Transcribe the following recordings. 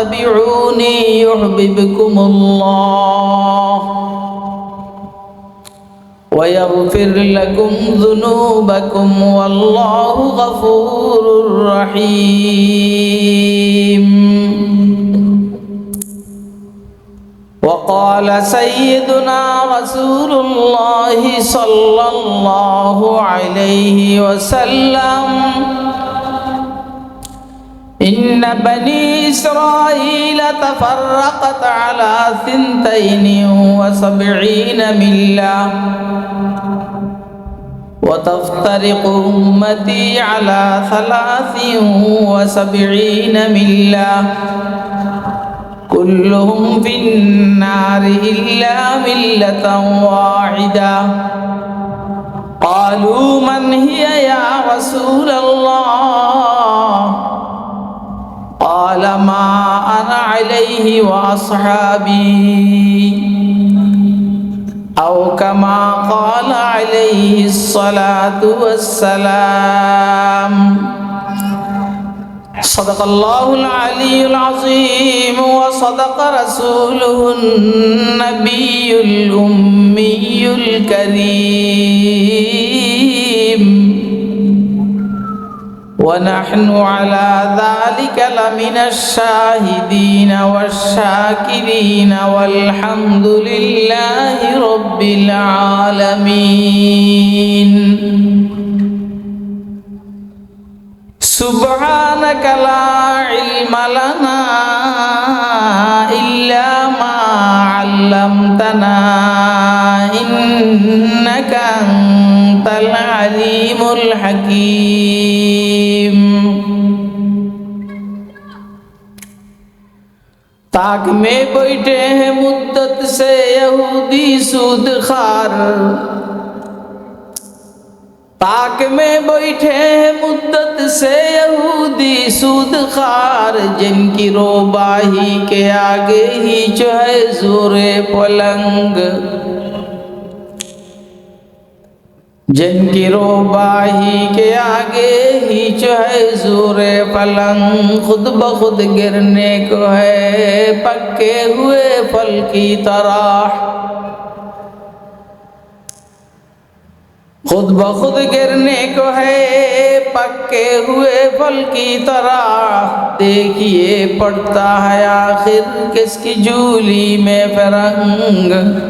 فاتبعوني يحببكم الله ويغفر لكم ذنوبكم والله غفور رحيم. وقال سيدنا رسول الله صلى الله عليه وسلم إن بني إسرائيل تفرقت على ثنتين وسبعين ملة. وتفترق أمتي على ثلاث وسبعين ملة. كلهم في النار إلا ملة واحدة. قالوا من هي يا رسول الله؟ قال ما أنا عليه وأصحابي. أو كما قال عليه الصلاة والسلام. صدق الله العلي العظيم وصدق رسوله النبي الأمي الكريم. ونحن على ذلك لمن الشاهدين والشاكرين والحمد لله رب العالمين. سبحانك لا علم لنا إلا ما علمتنا إنك أنت العليم الحكيم. بیٹھے ہیں مدت سے یہودی سود خار پاک میں بیٹھے ہیں مدت سے یہودی سود خار جن کی روباہی کے آگے ہی چوہے ہے زور پلنگ۔ جن کی روباہی کے آگے ہیچ ہے زور پلنگ خود بخود گرنے کو ہے، پکے ہوئے پھل کی طرح۔ خود بخود گرنے کو ہے، پکے ہوئے پھل کی طرح۔ دیکھیے پڑتا ہے آخر کس کی جولی میں فرنگ۔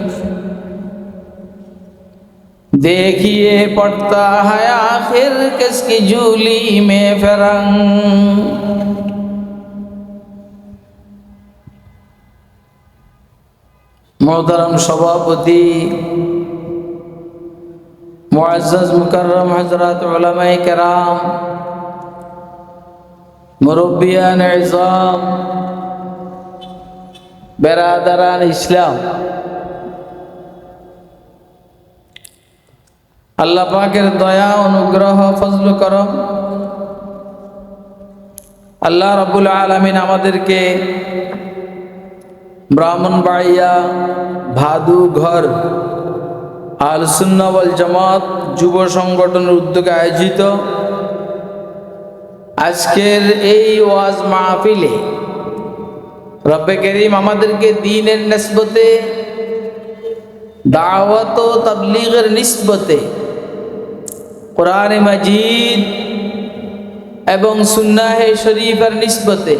دیکھیے پڑتا ہے آخر کس کی جھولی میں فرنگ۔ محترم سبھاپتی، معزز، مکرم حضرات علماء کرام، مربیان عظام، برادران اسلام۔ আল্লাহ পাকের দয়া, অনুগ্রহ, ফজল, করম। আল্লাহ রবুল আলমিন আমাদেরকে ব্রাহ্মণবাড়িয়া ভাদু ঘর আল সুন্নাবল জামাত যুব সংগঠনের উদ্যোগে আয়োজিত আজকের এই ওয়াজ মাহফিলে রব্বে করিম আমাদেরকে দিনের নসবতে, দাওয়াত ও তবলিগের নিসবতে কোরআন মাজিদ এবং সুন্নাহে শরীফের নিসবতে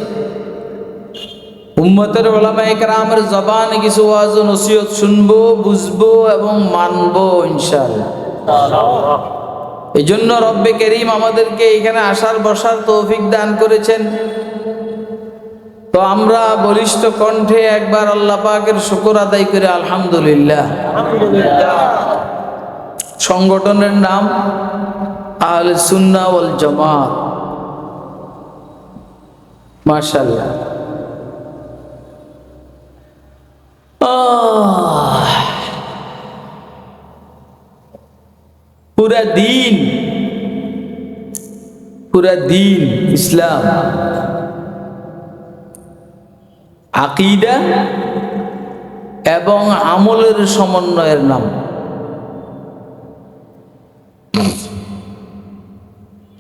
উম্মতের ওলামায়ে কেরামের জবান কিছু ওয়াজ নসিহত শুনব, বুঝব এবং মানবো ইনশাআল্লাহ। এই জন্য রব্বে করিম আমাদেরকে এখানে আসার বসার তৌফিক দান করেছেন। তো আমরা বলিষ্ঠ কণ্ঠে একবার আল্লাহ পাকের শুকর আদায় করে, আলহামদুলিল্লাহ। সংগঠনের নাম আল সুন্নাওয়াল জামাত। মার্শাল পুরা দিন পুরা দিন ইসলাম। আকিদা এবং আমলের সমন্বয়ের নাম।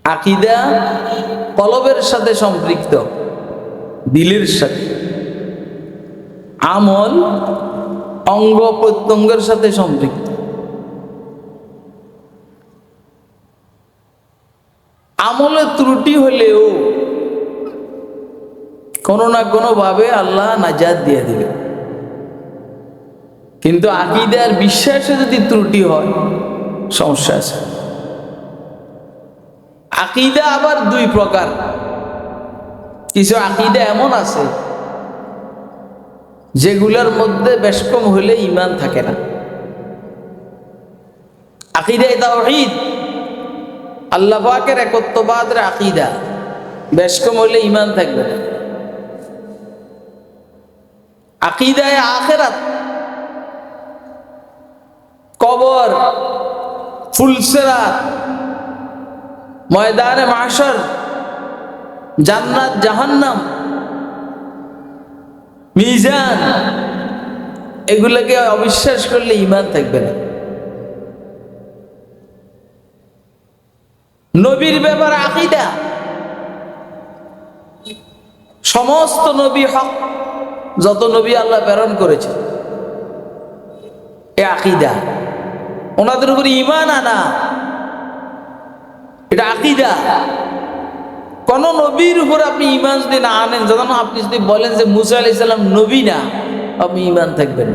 আকিদা কলবের সাথে সম্পৃক্ত, দিলের সাথে। আমল অঙ্গ প্রত্যঙ্গের সাথে সম্পৃক্ত। আমলে ত্রুটি হলেও কোনো না কোনো ভাবে আল্লাহ নাজাদ দিয়ে দিবে। কিন্তু আকিদার বিশ্বাসে যদি ত্রুটি হয়, সমস্যা আছে। আকিদা আবার দুই প্রকার। কিছু আকিদা এমন আছে, যেগুলোর মধ্যে বেশ কম হলে ইমান থাকে না। আকিদায় তাওহীদ, আল্লাহ পাকের একত্ববাদের আকিদা, বেশ কম হলে ইমান থাকবে না। আকিদায় আখেরাত, কবর, ফুলসেরাত ময়দানে মাসর জান্নাত, জাহান্নাম, মিজান, এগুলোকে অবিশ্বাস করলে ইমান থাকবে না। নবীর ব্যাপার আকিদা। সমস্ত নবী হক, যত নবী আল্লাহ প্রেরণ করেছে এ আকিদা। ওনাদের উপরে ইমান আনা। এটা আকিদা। কোন নবীর উপর আপনি ইমান যদি না আনেন, যখন আপনি যদি বলেন যে মুসা আলি সাল্লাম নবী না, আপনি ইমান থাকবেন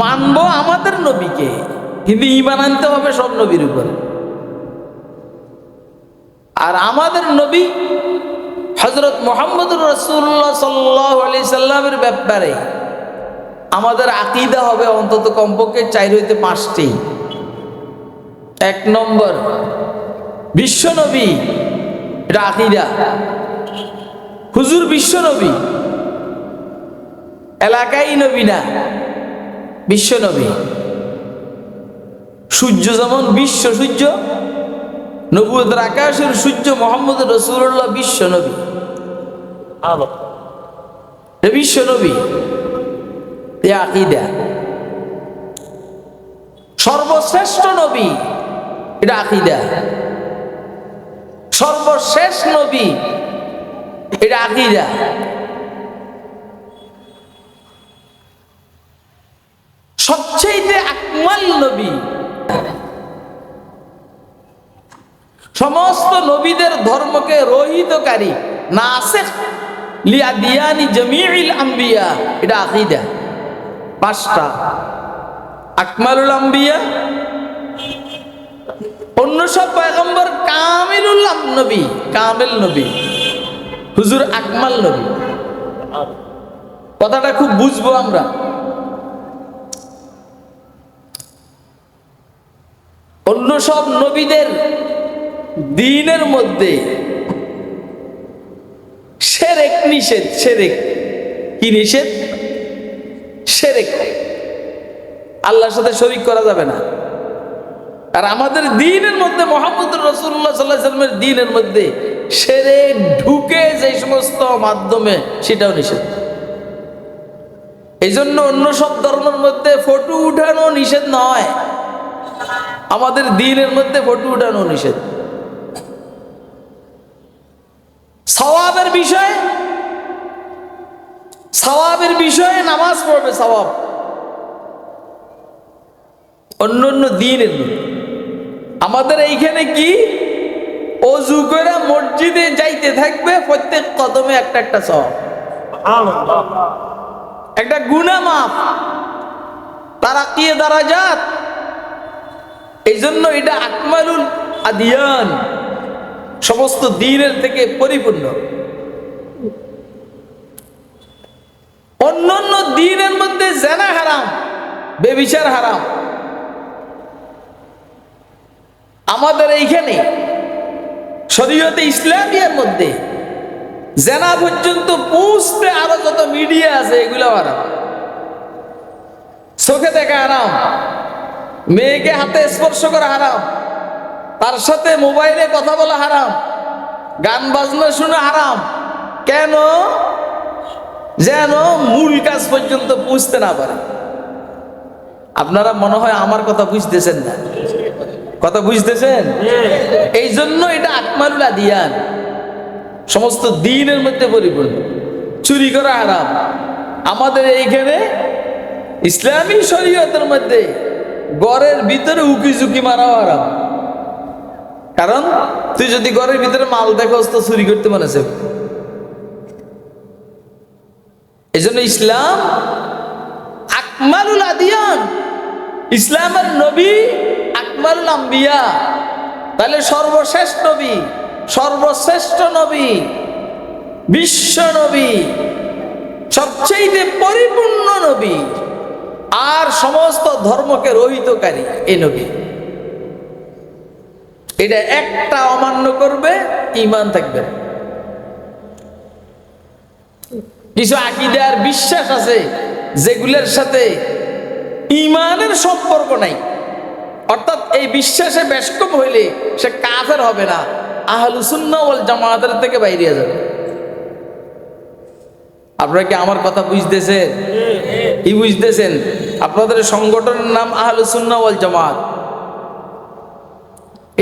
মানবো আমাদের নবীকে, কিন্তু ইমান আনতে হবে সব নবীর উপরে। আর আমাদের নবী হজরত মোহাম্মদ রসুল্লাহ সাল্লাহ আলি সাল্লামের ব্যাপারে আমাদের আকিদা হবে অন্তত কমপক্ষে চাই হইতে পাঁচটি। এক নম্বর বিশ্ব নবী এটা আকিদা। হুজুর বিশ্ব নবী এলাকাই নবী না বিশ্ব নবী সূর্য যেমন বিশ্ব সূর্য নবুয়ের আকাশের সূর্য মোহাম্মদ রসুল্লাহ বিশ্ব নবী এটা বিশ্ব নবী এ আকিদা। সর্বশ্রেষ্ঠ নবী এটা আকিদা। সর্বশেষ নবী, এটা আকিদা। সবচেয়ে আকমাল নবী। সমস্ত নবীদের ধর্মকে রহিতকারী, নাসেখ লিয়া দিয়ানি জমিউল আম্বিয়া, এটা আকিদা। পাঁচটা। আকমালুল আম্বিয়া অন্য সব পয়গম্বর কামিলুল আম- নবী, কামিল নবী, হুজুর আকমাল নবী। কথাটা খুব বুঝব আমরা। অন্য সব নবীদের দিনের মধ্যে সেরেক নিষেধ, সেরেক। কি নিষেধ? সেরেক। আল্লাহর সাথে শরিক করা যাবে না। আর আমাদের দিনের মধ্যে মোহাম্মদ রসুল্লাহ সাল্লাহ সাল্লামের দিনের মধ্যে সেরে ঢুকে যে সমস্ত মাধ্যমে সেটাও নিষেধ। এই জন্য অন্য সব ধর্মের মধ্যে ফটো উঠানো নিষেধ নয়। আমাদের দিনের মধ্যে ফটো উঠানো নিষেধ। সওয়াবের বিষয়ে সওয়াবের বিষয়ে নামাজ পড়বে সওয়াব। অন্য অন্য দিনের মধ্যে। আমাদের এইখানে কি? অজু করে মসজিদে যাইতে থাকবে, প্রত্যেক কদমে একটা একটা সওয়াব একটা গুনা মাফ। তারা কি দারাজাত। এই জন্য এটা আকমালুল আদিয়ান। সমস্ত দিনের থেকে পরিপূর্ণ। অন্যান্য দিনের মধ্যে জেনা হারাম, বেবিচার হারাম। আমাদের এইখানে, শরীয়তে ইসলামিয়ার মধ্যে জেনা পর্যন্ত পৌঁছতে আরও যত মিডিয়া আছে, এগুলো হারাম চোখে দেখা আরাম মেয়েকে হাতে স্পর্শ করা হারাম, তার সাথে মোবাইলে কথা বলা হারাম, গান বাজনা শুনে হারাম, কেন? যেন মূল কাজ পর্যন্ত বুঝতে না পারে। আপনারা মনে হয় আমার কথা বুঝতেছেন না। কথা বুঝতেছেন? এই জন্য এটা আকমারুল আদিয়ান। সমস্ত দিনের মধ্যে পরিপূর্ণ। চুরি করা আরাম আমাদের এইখানে ইসলামী শরীয়তের মধ্যে গড়ের ভিতরে উকি ঝুঁকি মারাও আরাম কারণ তুই যদি ঘরের ভিতরে মাল দেখোস তো চুরি করতে মনে আছে। এই জন্য ইসলাম আকমালুল আদিয়ান। ইসলামের নবী আকমালুল আম্বিয়া তাহলে সর্বশেষ নবী, সর্বশ্রেষ্ঠ নবী, বিশ্ব নবী সবচেয়ে পরিপূর্ণ নবী, আর সমস্ত ধর্মকে রহিতকারী এ নবী এটা একটা অমান্য করবে ইমান থাকবে। কিছু আকিদার বিশ্বাস আছে যেগুলোর সাথে ইমানের সম্পর্ক নাই। অর্থাৎ এই বিশ্বাসে বেশকম হইলে সে কাফের হবে না আহলুসুন্না ওয়াল জামাতের থেকে বাইরে যাবে। আপনারা কি আমার কথা বুঝতেছেন? কি বুঝতেছেন? আপনাদের সংগঠনের নাম আহলুসুন্না ওয়াল জামাত।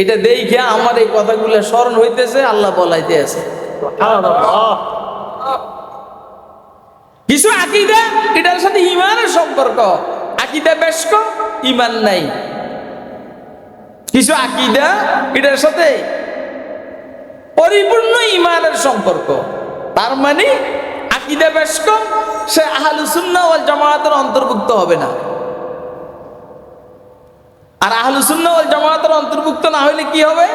এটা দেখে আমার এই কথাগুলো স্মরণ হইতেছে আল্লাহ বলাইতে আছে। কিছু আকিদা এটার সাথে ইমানের সম্পর্ক। আকিদা বেশ কম ইমান নাই। কিছু আকিদা এটার সাথে পরিপূর্ণ ইমানের সম্পর্ক। তার মানে আকিদা বেশ কম, সে আহলুসুন্না ওয়াল জামায়াতের অন্তর্ভুক্ত হবে না। আর আহলুসুন্না ওয়াল জামায়াতের অন্তর্ভুক্ত না হইলে কি হবে?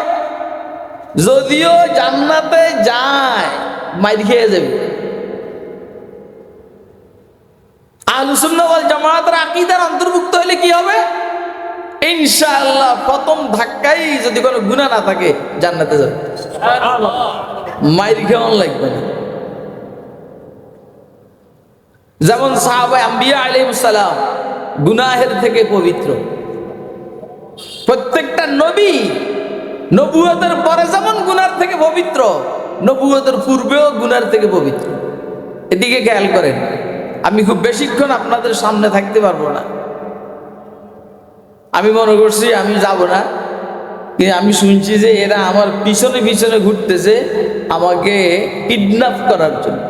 যদিও জান্নাতে যায়, মাইর খেয়ে যাবে। আহলুসুন্না ওয়াল জামায়াতের আকীদার অন্তর্ভুক্ত হলে কি হবে? ইনশাআল্লাহ প্রথম ধাক্কাই যদি কোনো গুনাহ না থাকে জান্নাতে যাবে। মাইর খেওয়ান লাগবে না। যেমন সাহাবা আম্বিয়া আলাইহিস সালাম গুনাহের থেকে পবিত্র। প্রত্যেকটা নবী নবুয়তের পরে যেমন গুনার থেকে পবিত্র নবুয়তের পূর্বেও গুনার থেকে পবিত্র। এদিকে খেয়াল করেন। আমি খুব বেশিক্ষণ আপনাদের সামনে থাকতে পারব না। আমি মনে করছি আমি যাব না আমি শুনছি যে এরা আমার পিছনে পিছনে ঘুরতেছে আমাকে কিডন্যাপ করার জন্য।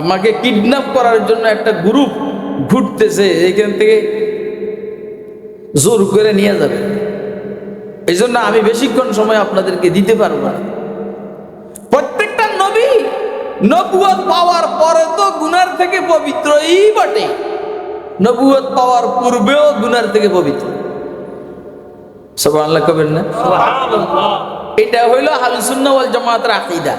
আমাকে কিডন্যাপ করার জন্য একটা গ্রুপ ঘুরতেছে, এখান থেকে জোর করে নিয়ে যাবে। এই জন্য আমি বেশিক্ষণ সময় আপনাদেরকে দিতে পারব না। নবুয়ত পাওয়ার পরে তো গুনার থেকে পবিত্রই বটে। নবুয়ত পাওয়ার পূর্বেও গুনার থেকে পবিত্র। সব আল্লাহ কবেন না? এটা হইল হালুসুন্না ওয়াল জামাতের আকিদা।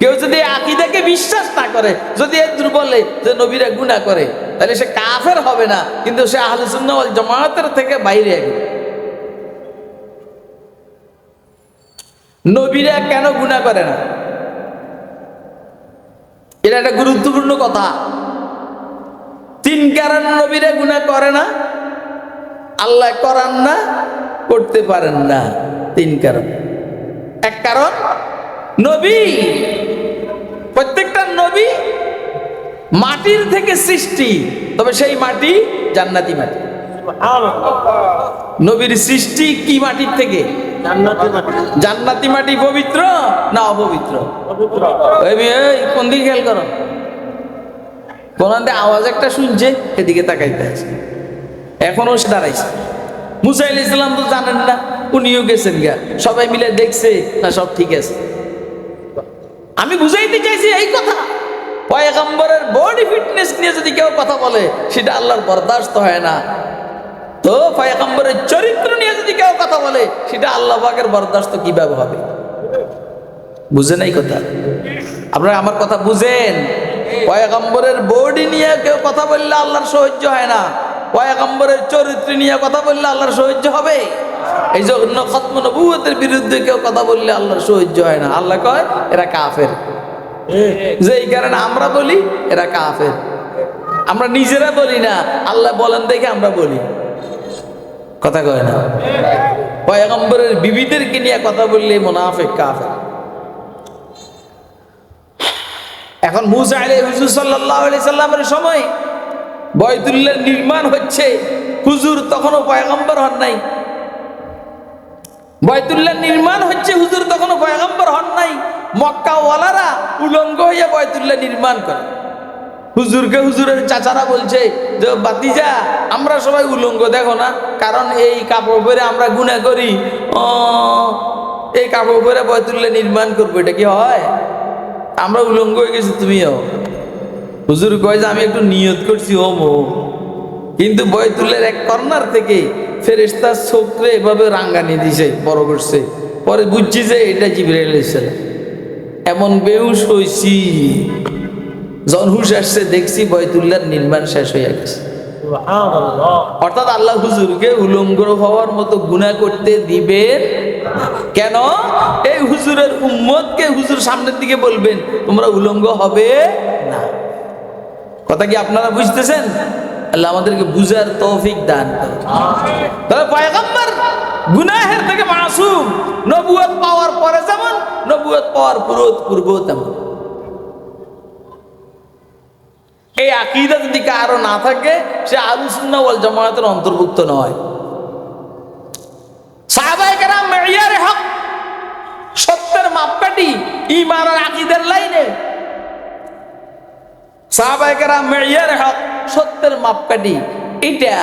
কেউ যদি আকিদাকে বিশ্বাস না করে যদি এর দুর্বলে যে নবীরা গুণা করে তাহলে সে কাফের হবে না কিন্তু সে আহলুসুন্না ওয়াল জামাতের থেকে বাইরে গেল। নবীরা কেন গুণা করে না? এটা একটা গুরুত্বপূর্ণ কথা। তিন কারণ নবীরা গুণা করে না আল্লাহ করান না করতে পারেন না। তিন কারণ। এক কারণ নবী প্রত্যেকটা নবী মাটির থেকে সৃষ্টি তবে সেই মাটি জান্নাতি মাটি। নবীর সৃষ্টি কি মাটির থেকে? জান্নাতি মাটি। পবিত্র না অপবিত্র? কোন দিকে খেয়াল করো? কোরআন আওয়াজ একটা শুনছে এদিকে তাকাইতে আছে। এখনও সে দাঁড়াইছে। মুসাইল ইসলাম তো জানেন না উনিও গেছেন গা। সবাই মিলে দেখছে না সব ঠিক আছে। আমি বুঝাইতে চাইছি এই কথা। পয়গম্বরের বডি ফিটনেস নিয়ে যদি কেউ কথা বলে সেটা আল্লাহর বরদাস্ত হয় না। তো পয়গম্বরের চরিত্র নিয়ে যদি কেউ কথা বলে, সেটা আল্লাহ পাকের বরদাস্ত কীভাবে হবে? বুঝেন এই কথা? আপনারা আমার কথা বুঝেন? পয়গম্বরের বডি নিয়ে কেউ কথা বললে আল্লাহর সহ্য হয় না। পয়গম্বরের চরিত্র নিয়ে কথা বললে আল্লাহর সহ্য হবে? এই জন্য খত্ম নবুয়তের বিরুদ্ধে কেউ কথা বললে আল্লাহর সহ্য হয় না। আল্লাহ কয়, এরা কাফের। যে এই কারণে আমরা বলি, এরা কাফের। আমরা নিজেরা বলি না। আল্লাহ বলেন দেখে আমরা বলি। কথা কয় না? পয়গম্বরের বিবিদেরকে নিয়ে কথা বললে মোনাফেক কাফের। এখন মুসা আলী হুজুর আলি সাল্লামের সময় বয়তুল্লাহ নির্মাণ হচ্ছে। হুজুর তখনও পয়গম্বর হন নাই। বয়তুল্লাহ নির্মাণ হচ্ছে, হুজুর তখনও পয়গম্বর হন নাই। মক্কা ওয়ালারা উলঙ্গ হইয়া বয়তুল্লাহ নির্মাণ করে। হুজুরকে হুজুরের চাচারা বলছে যে বাতিজা আমরা সবাই উলঙ্গ, দেখো না, কারণ এই কাপড় পরে আমরা গুণা করি। ও, এই কাপড় পরে বয়তুল্লাহ নির্মাণ করব, এটা কি হয়? আমরা উলঙ্গ হয়ে গেছি, তুমিও। হুজুর কয় যে, আমি একটু নিয়ত করছি ও কিন্তু বয়তুল্লের এক কর্নার থেকে ফেরেস্তার চোখরে এভাবে রাঙ্গানি দিছে, বড় করছে। পরে বুঝছি যে, এটা জিবরাইল এমন বেহুশ হইছি। যখন হুশ আসছে দেখছি বয়তুল্লার নির্মাণ শেষ হয়ে গেছে। অর্থাৎ আল্লাহ হুজুরকে উলঙ্গ হওয়ার মতো গুণা করতে দিবেন কেন? এই হুজুরের উম্মতকে হুজুর সামনের দিকে বলবেন তোমরা উলঙ্গ হবে না। কথা কি আপনারা বুঝতেছেন? আল্লাহ আমাদেরকে বুঝার তৌফিক দান করুন। পয়গম্বর গুনাহের থেকে মাসুম। নবুয়ত পাওয়ার পরে যেমন নবুয়ত পাওয়ার পূর্ব পূর্ব তেমন। এই আকিদা যদি কারও না থাকে, সে আলুসুন্না ওয়াল জামায়াতের অন্তর্ভুক্ত নয়। সাহাবায়ে কেরাম মেয়ারে হক, সত্যের মাপকাঠি, ঈমান আর আকিদের লাইনে। সাহাবায়ে কেরাম মেয়ারে হক, সত্যের মাপকাঠি, এটা।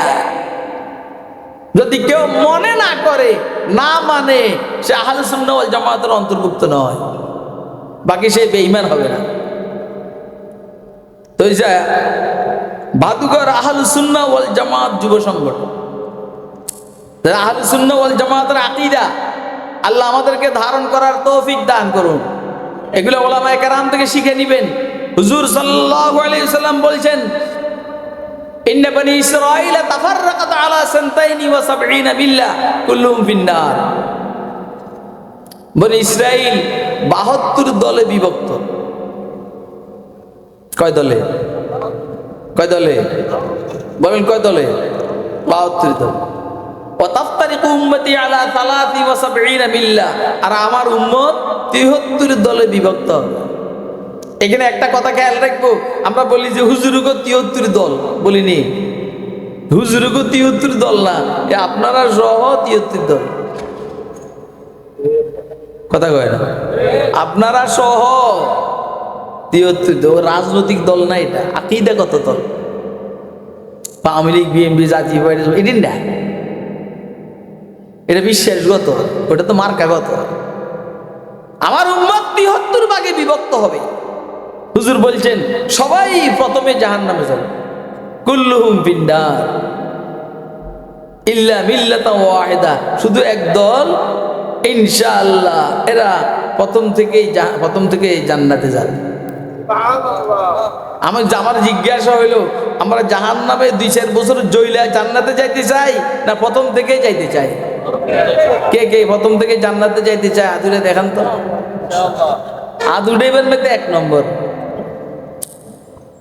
যদি কেউ মনে না করে, না মানে সে আহলুসুন্না ওয়াল জামায়াতের অন্তর্ভুক্ত নয়। বাকি সে বেঈমান হবে না। তো এই যে বাদুগর আহলুসুন্না ওয়াল জামাত যুব সংগঠন। আহলুসুন্না ওয়াল জামাতের আকিদা আল্লাহ আমাদেরকে ধারণ করার তৌফিক দান করুন। এগুলো ওলামায়ে কেরাম থেকে শিখে নিবেন। হুজুর সাল্লাল্লাহু আলাইহি সাল্লাম বলছেন, ইন্না বনি ইসরাঈল তাফাররাকাত আলা সানতাইনি ওয়া সাবঈনা বিল্লাহ কুল্লুহুম ফিন্নার। বনি ইসরাঈল 72 দলে বিভক্ত। কয় দলে? কয় দলে? বলেন কয় দলে? 72 দল। আর আমার উম্মত 73 দলে বিভক্ত। এখানে একটা কথা খেয়াল রাখব। আমরা বলি যে দল। বলিনি। দল না আপনারা সহ তিয়াত্তর দল। কথা কয় না? আপনারা সহ রাজনৈতিক দল না এটা। আকিদা কত দল? আওয়ামী লীগ, বিএনপি, জাতীয় পার্টি এদিন না। এটা বিশ্বাসগত, ওটা তো মার্কাগত। আমার উম্মত তিহত্তর ভাগে বিভক্ত হবে। হুজুর বলছেন, সবাই প্রথমে জাহান নামে যাবে। কুল্লুহুম পিন্ডার ইল্লা মিল্লাতা ওয়াহিদা। শুধু এক দল, ইনশাআল্লাহ, এরা প্রথম থেকেই প্রথম থেকেই জান্নাতে যাবে। আমার আমার জিজ্ঞাসা হইল আমরা জাহান নামে দুই চার বছর জইলা জান্নাতে যাইতে চাই না প্রথম থেকেই যাইতে চাই? কে কে প্রথম থেকে জান্নাতে যাইতে চায়? আদুরে দেখান তো। আদুডেবের মধ্যে এক নম্বর।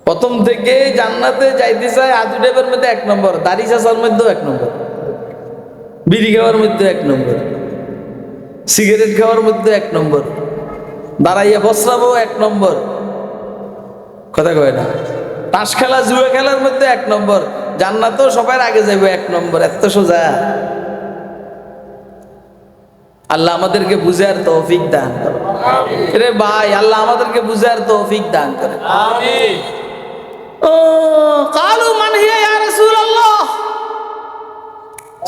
প্রথম থেকে জান্নাতে যাইতে চায় আদুডেবের মধ্যে এক নম্বর। দাড়ি চাষার মধ্যেও এক নম্বর। বিড়ি খাওয়ার মধ্যে এক নম্বর। সিগারেট খাওয়ার মধ্যে এক নম্বর। দাঁড়াইয়া বসরাবো এক নম্বর। কথা কয় না? তাস খেলা জুয়া খেলার মধ্যে এক নম্বর। জান্নাতও সবার আগে যাবে এক নম্বর এত সোজা। আল্লাহ আমাদেরকে বুঝার তৌফিক দান করে রে ভাই আল্লাহ আমাদেরকে বুঝার তৌফিক দান করে ও কালু মান হিয়া ইয়া রাসূলুল্লাহ?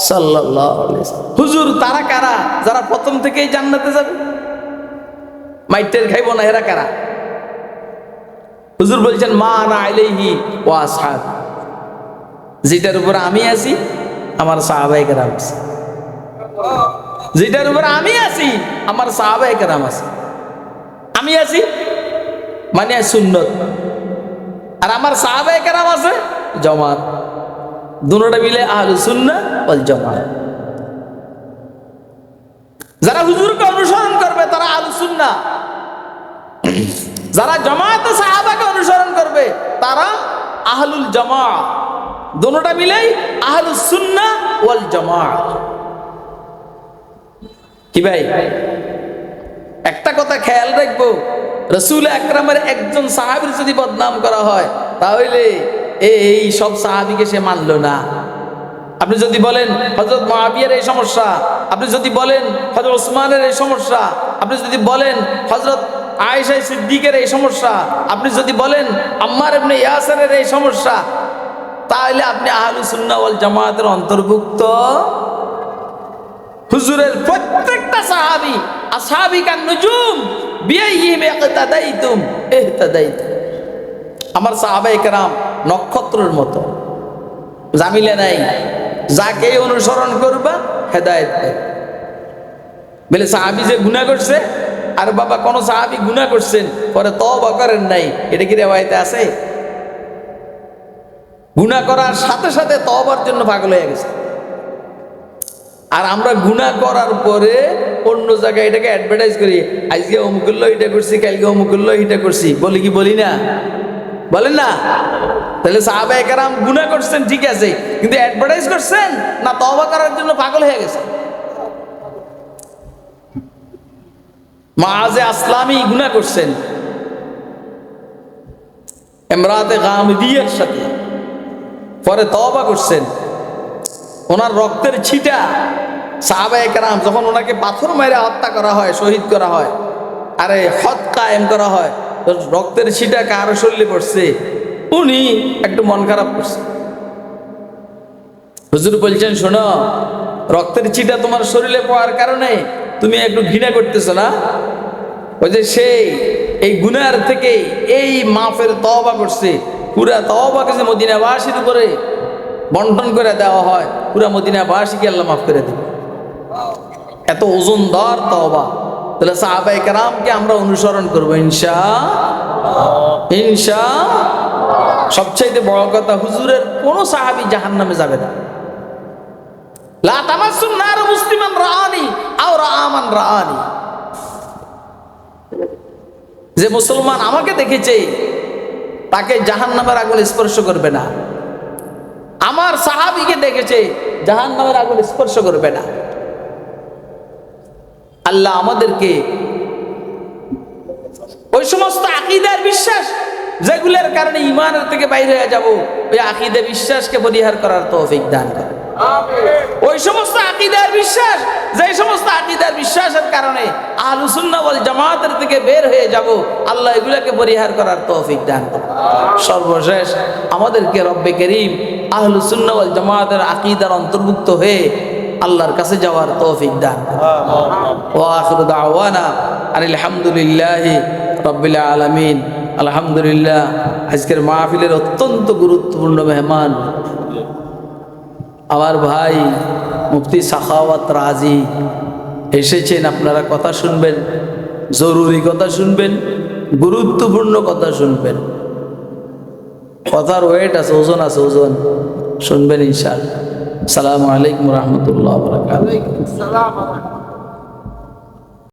সাল্লাল্লাহু আলাইহি। হুজুর তারা কারা? যারা প্রথম থেকেই জান্নাতে যাবে? মাইটের খাইব না এরা কারা? হুজুর বলছেন, মা আনা আলাইহি ওয়া আসহাব। যেটার উপর আমি আছি, আমার সাহাবাই কেরাম আছে। যেটার উপর আমি আছি, আমার সাহাবাই কেরাম আছে। আমি আছি মানে সুন্নত। আর আমার সাহাবায়ে কেরাম আছে জমাত। দুটোটা মিলে আহলু সুন্নাহ বল জামাত। যারা হুজুরকে অনুসরণ করবে, তারা আহলু সুন্নাহ। যারা জামাতে সাহাবাকে করবে তারা আহলুল জামা। দোনোটা মিলেই আহলুস সুন্নাহ ওয়াল জামা। কি ভাই? একটা কথা খেয়াল রাখব, রসুল আকরামের একজন সাহাবির যদি বদনাম করা হয়, তাহলে এই সব সাহাবিকে সে মানলো না। আপনি যদি বলেন হজরত মহাবিয়ার এই সমস্যা, আপনি যদি বলেন হজরত ওসমানের এই সমস্যা, আপনি যদি বলেন হজরত আয়েশাই সিদ্দিকের এই সমস্যা, আপনি যদি বলেন আম্মার এমনি ইয়াসারের এই সমস্যা, তাহলে আপনি আহলুসুন্না ওয়াল জামায়াতের অন্তর্ভুক্ত। হুজুরের প্রত্যেকটা সাহাবি আসহাবিকান নুজুম বিয়াইহিম ইকতাদাইতুম ইহতাদাইতুম আমার সাহাবায়ে কেরাম নক্ষত্রের মতো। জামিলে নাই। যাকে অনুসরণ করবা হেদায়েত বলে সাহাবি যে গুনাহ করছে আর বাবা কোনো সাহাবি গুনাহ করছেন, পরে তওবা করেন নাই, এটা কি রেওয়ায়েতে আছে? গুনাহ করার সাথে সাথে তবার জন্য পাগল হয়ে গেছে। আর আমরা গুনাহ করার পরে অন্য জায়গায় এটাকে অ্যাডভার্টাইজ করি, আজকে অমুকুল্ল এটা করছি, কালকে অমুকুল্ল এটা করছি। বলি কি, বলি না? বলেন না? তাহলে সাহাবা একরাম গুনাহ করছেন, ঠিক আছে, কিন্তু অ্যাডভার্টাইজ করছেন না তওবা করার জন্য পাগল হয়ে গেছে? মাঝে আসলামী গুনাহ করছেন। এমরাতে গামদিয়ার সাথে পরে তওবা করছেন। ওনার রক্তের ছিটা সাহাবা একরাম যখন ওনাকে পাথর মেরে হত্যা করা হয়, শহীদ করা হয়, আরে হত কায়েম করা হয় রক্তের ছিটা কারও শরীরে পড়ছে? উনি একটু মন খারাপ করছে হুজুর বলছেন, শোনো, রক্তের ছিটা তোমার শরীরে পড়ার কারণে তুমি একটু ঘৃণা করতেছো না? ওই যে সেই, এই গুনার থেকে এই মাফের তওবা করছে। পুরা তওবাকে যে মদিনাবাসীর উপরে বন্টন করে দেওয়া হয়, পুরা মদিনাবাসীকে আল্লাহ মাফ করে দেবে। এত ওজন ওজনদার তওবা। তাহলে সাহাবাই কারামকে আমরা অনুসরণ করব, ইনশা ইনশা সবচাইতে বড় কথা, হুজুরের কোনো সাহাবি জাহান নামে যাবে না। লা নার মুসলিমান রাআনি আও রাআমান রাআনি। যে মুসলমান আমাকে দেখেছে, তাকে জাহান নামের আগুন স্পর্শ করবে না। আমার সাহাবিকে দেখেছে জাহান নামের আগুন স্পর্শ করবে না। আল্লাহ আমাদেরকে ওই সমস্ত আকিদার বিশ্বাস যেগুলোর কারণে ইমানের থেকে বাইরে হয়ে যাব, ওই আকিদে বিশ্বাসকে পরিহার করার তৌফিক দান করে ওই সমস্ত আকিদার বিশ্বাস যে সমস্ত আকিদার বিশ্বাসের কারণে আহলুসুন্নাহ ওয়াল জামাতের থেকে বের হয়ে যাব আল্লাহ এগুলোকে পরিহার করার তৌফিক দান সর্বশেষ আমাদেরকে রব্বে করিম আহলুসুন্নাহ ওয়াল জামাতের আকিদার অন্তর্ভুক্ত হয়ে আল্লাহর কাছে যাওয়ার তৌফিক দান ওয়াখির দাওয়ানা আলহামদুলিল্লাহ রব্বিল আলামিন। আলহামদুলিল্লাহ আজকের মাহফিলের অত্যন্ত গুরুত্বপূর্ণ মেহমান। আমার ভাই মুফতি সাখাওয়াত রাজি এসেছেন, আপনারা কথা শুনবেন, জরুরি কথা শুনবেন, গুরুত্বপূর্ণ কথা শুনবেন। কথার ওয়েট আছে, ওজন আছে, ওজন। শুনবেন ইনশাল সালামু আলাইকুম রহমতুল্লাহ।